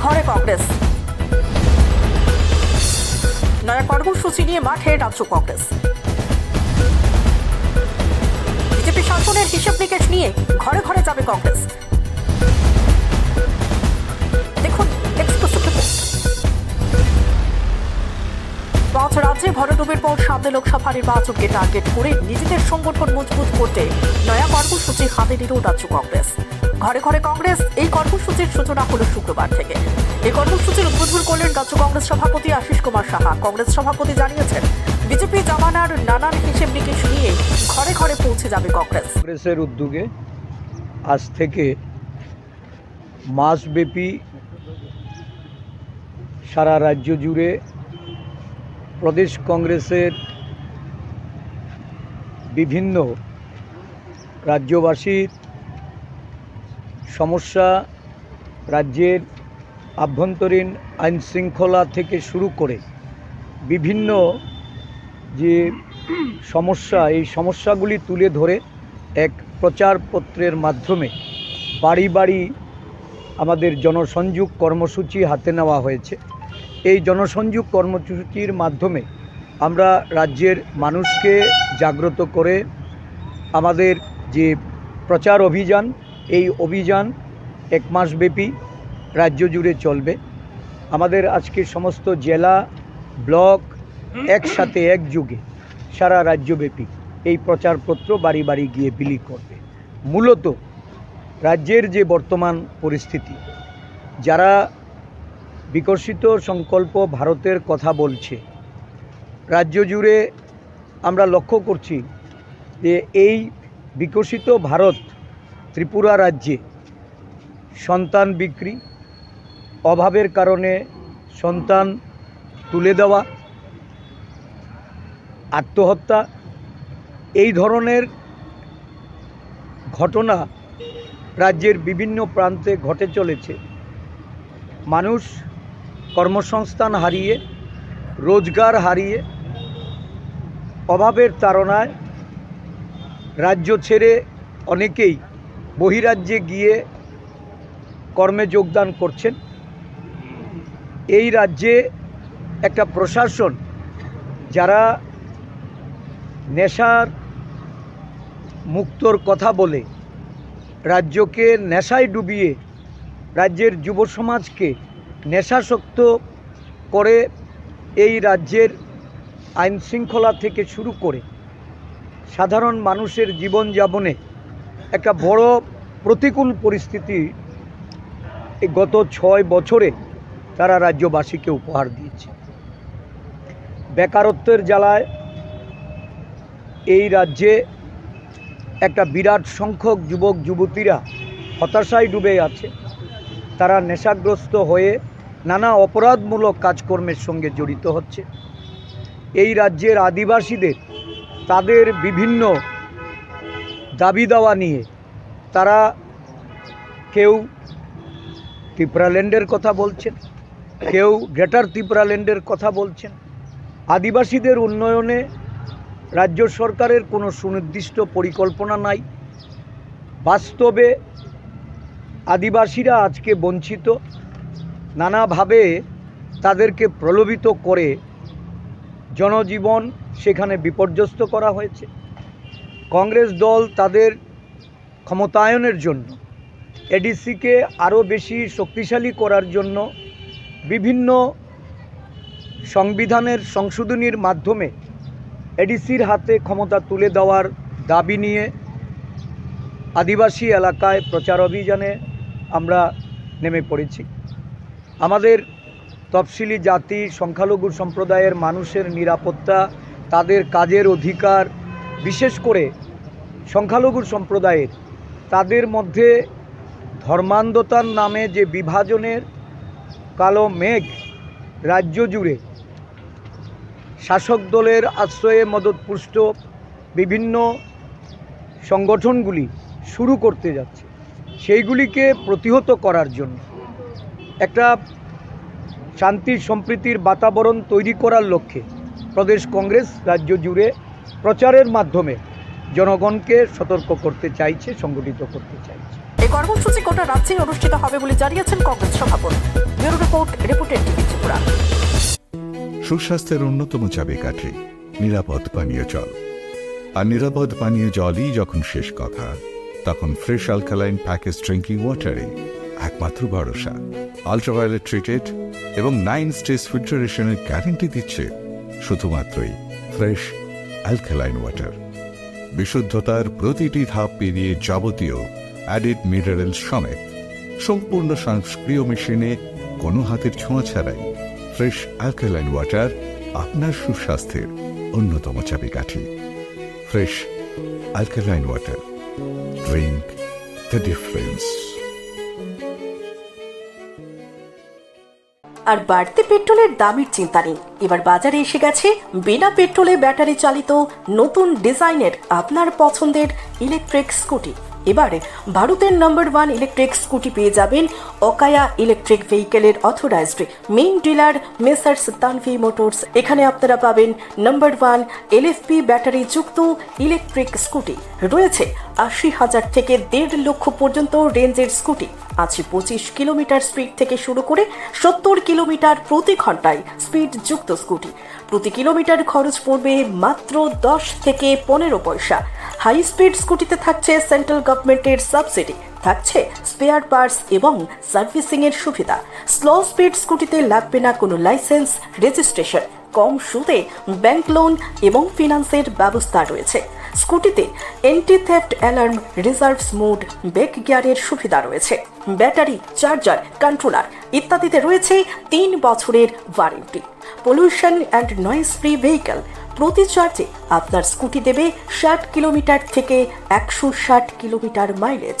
ঘরে কংগ্রেস নয়া কর্মসূচি নিয়ে মাঠে রাজ্য কংগ্রেস বিজেপি শাসনের হিসেব নিকেশ নিয়ে ঘরে ঘরে যাবে কংগ্রেস দেখুন পাঁচ রাজ্যে ভরডুবির পর সামনে লোকসভা নির্বাচনকে টার্গেট করে নিজেদের সংগঠন মজবুত করতে নয়া কর্মসূচি হাতে নিল রাজ্য কংগ্রেস ঘরে ঘরে কংগ্রেস, এই কর্মসূচির সূচনা হলো শুক্রবার থেকে। এই কর্মসূচির উদ্বোধন করলেন রাজ্য কংগ্রেস সভাপতি আশিস কুমার সাহা। কংগ্রেস সভাপতি জানিয়েছেন, বিজেপি জামানার নানান হিসেব নিকেশ নিয়ে ঘরে ঘরে পৌঁছে যাবে কংগ্রেস। কংগ্রেসের উদ্যোগে আজ থেকে মাসব্যাপী সারা রাজ্য জুড়ে প্রদেশ কংগ্রেসের বিভিন্ন রাজ্যবাসীর সমস্যা রাজ্যের আভ্যন্তরীণ আইন শৃঙ্খলা থেকে শুরু করে বিভিন্ন যে সমস্যা, এই সমস্যাগুলি তুলে ধরে এক প্রচারপত্রের মাধ্যমে বাড়ি বাড়ি আমাদের জনসংযোগ কর্মসূচি হাতে নেওয়া হয়েছে। এই জনসংযোগ কর্মসূচির মাধ্যমে আমরা রাজ্যের মানুষকে জাগ্রত করে আমাদের যে প্রচার অভিযান এই অভিযান এক মাসব্যাপী রাজ্য জুড়ে চলবে। আমাদের আজকে সমস্ত জেলা, ব্লক একসাথে একযুগে সারা রাজ্যব্যাপী এই প্রচারপত্র বাড়ি বাড়ি গিয়ে বিলি করবে। মূলত রাজ্যের যে বর্তমান পরিস্থিতি, যারা বিকশিত সংকল্প ভারতের কথা বলছে, রাজ্য জুড়ে আমরা লক্ষ্য করছি যে এই বিকশিত ভারত ত্রিপুরা রাজ্যে সন্তান বিক্রি, অভাবের কারণে সন্তান তুলে দেওয়া, আত্মহত্যা, এই ধরনের ঘটনা রাজ্যের বিভিন্ন প্রান্তে ঘটে চলেছে। মানুষ কর্মসংস্থান হারিয়ে, রোজগার হারিয়ে, অভাবের তাড়নায় রাজ্য ছেড়ে অনেকেই বহিরাজ্যে গিয়ে কর্মে যোগদান করছেন। এই রাজ্যে একটা প্রশাসন যারা নেশার মুক্তর কথা বলে, রাজ্যকে নেশায় ডুবিয়ে, রাজ্যের যুব সমাজকে নেশাসক্ত করে এই রাজ্যের আইন শৃঙ্খলা থেকে শুরু করে সাধারণ মানুষের জীবনযাপনে একটা বড় প্রতিকূল পরিস্থিতি গত ছয় বছরে তারা রাজ্যবাসীকে উপহার দিয়েছে। বেকারত্বের জ্বালায় এই রাজ্যে একটা বিরাট সংখ্যক যুবক, যুবতীরা হতাশায় ডুবে আছে। তারা নেশাগ্রস্ত হয়ে নানা অপরাধমূলক কাজকর্মের সঙ্গে জড়িত হচ্ছে। এই রাজ্যের আদিবাসীদের তাদের বিভিন্ন দাবি দাওয়া নিয়ে তারা কেউ ত্রিপুরাল্যান্ডের কথা বলছেন, কেউ গ্রেটার ত্রিপুরাল্যান্ডের কথা বলছেন। আদিবাসীদের উন্নয়নে রাজ্য সরকারের কোনো সুনির্দিষ্ট পরিকল্পনা নাই। বাস্তবে আদিবাসীরা আজকে বঞ্চিত। নানাভাবে তাদেরকে প্রলোভিত করে জনজীবন সেখানে বিপর্যস্ত করা হয়েছে। কংগ্রেস দল তাদের ক্ষমতায়নের জন্য, এডিসিকে আরও বেশি শক্তিশালী করার জন্য বিভিন্ন সংবিধানের সংশোধনীর মাধ্যমে এডিসির হাতে ক্ষমতা তুলে দেওয়ার দাবি নিয়ে আদিবাসী এলাকায় প্রচার অভিযানে আমরা নেমে পড়েছি। আমাদের তফসিলি জাতি, সংখ্যালঘু সম্প্রদায়ের মানুষের নিরাপত্তা, তাদের কাজের অধিকার, বিশেষ করে সংখ্যালঘু সম্প্রদায়ের, তাদের মধ্যে ধর্মান্ধতার নামে যে বিভাজনের কালো মেঘ রাজ্য জুড়ে শাসক দলের আশ্রয়ে মদতপুষ্ট বিভিন্ন সংগঠনগুলি শুরু করতে যাচ্ছে, সেইগুলিকে প্রতিহত করার জন্য। একটা শান্তি সম্প্রীতির বাতাবরণ তৈরি করার লক্ষ্যে প্রদেশ কংগ্রেস রাজ্য জুড়ে প্রচারের মাধ্যমে জনগণকে সতর্ক করতে চাইছে সংগঠিত করতে চাইছে। এই কর্মসূচি গোটা রাজ্যে অনুষ্ঠিত হবে বলে জানিয়েছেন কংগ্রেস সভাপতি। ব্যুরো রিপোর্ট রিপোর্টের টিভি ত্রিপুরা। সুস্বাস্থ্যের অন্যতম চাবিকাঠি নিরাপদ পানীয় জল। আর নিরাপদ পানীয় জলই যখন শেষ কথা তখন ফ্রেশ অ্যালকালাইন প্যাকেজ ড্রিঙ্কিং ওয়াটারে একমাত্র ভরসা। আলট্রাভায়োলেট ট্রিটেড এবং নাইন স্টেজ ফিল্টারেশনের গ্যারেন্টি দিচ্ছে শুধুমাত্রই ফ্রেশ অ্যালকালাইন ওয়াটার। বিশুদ্ধতার প্রতিটি ধাপ পেরিয়ে যাবতীয় অ্যাডিড মিনারেল সমেত। সম্পূর্ণ সংস্ক্রিয় মেশিনে কোনো হাতের ছোঁয়া ছাড়াই ফ্রেশ অ্যালকালাইন ওয়াটার আপনার সুস্বাস্থ্যের অন্যতম চাবিকাঠি। Fresh alkaline water drink the difference আর বাড়তি পেট্রোলের দামের চিন্তা নেই। এবার বাজারে এসে গেছে বিনা পেট্রোলে ব্যাটারি চালিত নতুন ডিজাইনের আপনার পছন্দের ইলেকট্রিক স্কুটি এবারে ভারতের নাম্বার ওয়ান ইলেকট্রিক স্কুটি পেয়ে যাবেন Okaya electric ভেহিকেলের authorised main dealer messrs Tanvi motors এখানে আপনারা পাবেন নাম্বার ওয়ান এলএফপি ব্যাটারি যুক্ত ইলেকট্রিক স্কুটি রয়েছে আশি হাজার থেকে দেড় লক্ষ পর্যন্ত রেঞ্জের স্কুটি। আছে পঁচিশ কিলোমিটার স্পিড থেকে শুরু করে সত্তর কিলোমিটার প্রতি ঘন্টায় স্পিড যুক্ত স্কুটি। প্রতি কিলোমিটার খরচ পড়বে মাত্র দশ থেকে পনেরো পয়সা। হাই স্পিড স্কুটিতে থাকছে সেন্ট্রাল গভর্নমেন্টের সাবসিডি থাকছে স্পেয়ার পার্টস এবং সার্ভিসিং এর সুবিধা। স্লো স্পিড স্কুটিতে লাগবে না কোনো লাইসেন্স রেজিস্ট্রেশন কম সুদে ব্যাংক লোন এবং ফিনান্সের ব্যবস্থা রয়েছে। স্কুটিতে anti theft alarm reserves mode back গিয়ারের সুবিধা রয়েছে। ব্যাটারি চার্জার কন্ট্রোলার ইত্যাদিতে রয়েছে তিন বছরের warranty pollution and noise free vehicle প্রতি চার্জে আপনার স্কুটি দেবে ষাট কিলোমিটার থেকে একশো ষাট কিলোমিটার মাইলেজ